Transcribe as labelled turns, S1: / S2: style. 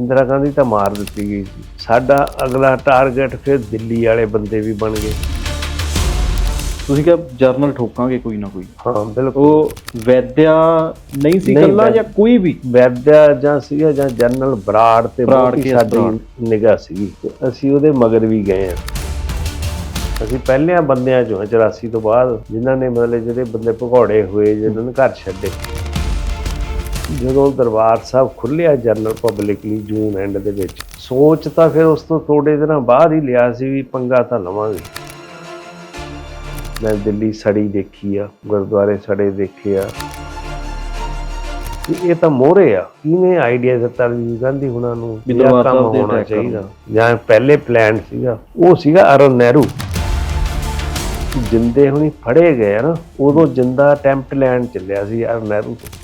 S1: ਇੰਦਰਾ ਗਾਂਧੀ ਤਾਂ ਮਾਰ ਦਿੱਤੀ ਗਈ ਸੀ। ਸਾਡਾ ਅਗਲਾ ਟਾਰਗੇਟ ਫਿਰ ਦਿੱਲੀ ਵਾਲੇ ਬੰਦੇ ਵੀ ਬਣ ਗਏ।
S2: ਤੁਸੀਂ ਕਿਹਾ ਜਰਨਲ ਠੋਕਾਂਗੇ ਕੋਈ ਨਾ ਕੋਈ।
S1: ਹਾਂ ਬਿਲਕੁਲ।
S2: ਉਹ ਵੈਦਿਆ ਨਹੀਂ ਸੀ ਕੱਲਾ ਜਾਂ ਕੋਈ ਵੀ?
S1: ਵੈਦਿਆ ਜਾਂ ਸੀਗਾ ਜਾਂ ਜਨਰਲ ਬਰਾੜ ਤੇ ਬਹੁਤੀ ਸਾਡੀ। ਨਿਗਾਹ ਤੇ ਅਸੀਂ ਉਹਦੇ ਮਗਰ ਵੀ ਗਏ ਆ ਅਸੀਂ ਪਹਿਲਿਆਂ ਬੰਦਿਆਂ ਚੋਂ ਹਾਂ 84 ਤੋਂ ਬਾਅਦ ਜਿਨ੍ਹਾਂ ਨੇ ਮਤਲਬ ਜਿਹੜੇ ਬੰਦੇ ਭਗੌੜੇ ਹੋਏ ਜਿਨ੍ਹਾਂ ਨੇ ਘਰ ਛੱਡੇ। ਜਦੋਂ ਦਰਬਾਰ ਸਾਹਿਬ ਖੁੱਲਿਆ ਜਨਰਲ ਪਬਲਿਕਲੀ ਜੂਨ ਐਂਡ ਦੇ ਵਿੱਚ ਸੋਚ ਤਾਂ ਫਿਰ ਉਸ ਤੋਂ ਥੋੜੇ ਦਿਨਾਂ ਬਾਅਦ ਹੀ ਲਿਆ ਸੀ ਵੀ ਪੰਗਾ ਤਾਂ ਲਵਾਂਗੇ। ਮੈਂ ਦਿੱਲੀ ਸੜੀ ਦੇਖੀ ਆ ਗੁਰਦੁਆਰੇ ਸੜੇ ਦੇਖੇ ਆ। ਇਹ ਤਾਂ ਮੋਹਰੇ ਆ ਕਿਹਨੇ ਆਈਡੀਆ ਦਿੱਤਾ ਵੀ ਗਾਂਧੀ ਹੁਣਾਂ ਨੂੰ
S2: ਵੀ
S1: ਕੰਮ ਹੋਣਾ ਚਾਹੀਦਾ। ਜਾਂ ਪਹਿਲੇ ਪਲਾਨ ਸੀਗਾ ਉਹ ਸੀਗਾ ਅਰੁਣ ਨਹਿਰੂ। ਜਿੰਦੇ ਹੁਣੀ ਫੜੇ ਗਏ ਨਾ ਉਦੋਂ ਜਿੰਦਾ ਅਟੈਂਪਟ ਲੈਣ ਚੱਲਿਆ ਸੀ ਅਰੁਣ ਨਹਿਰੂ ਤੋਂ।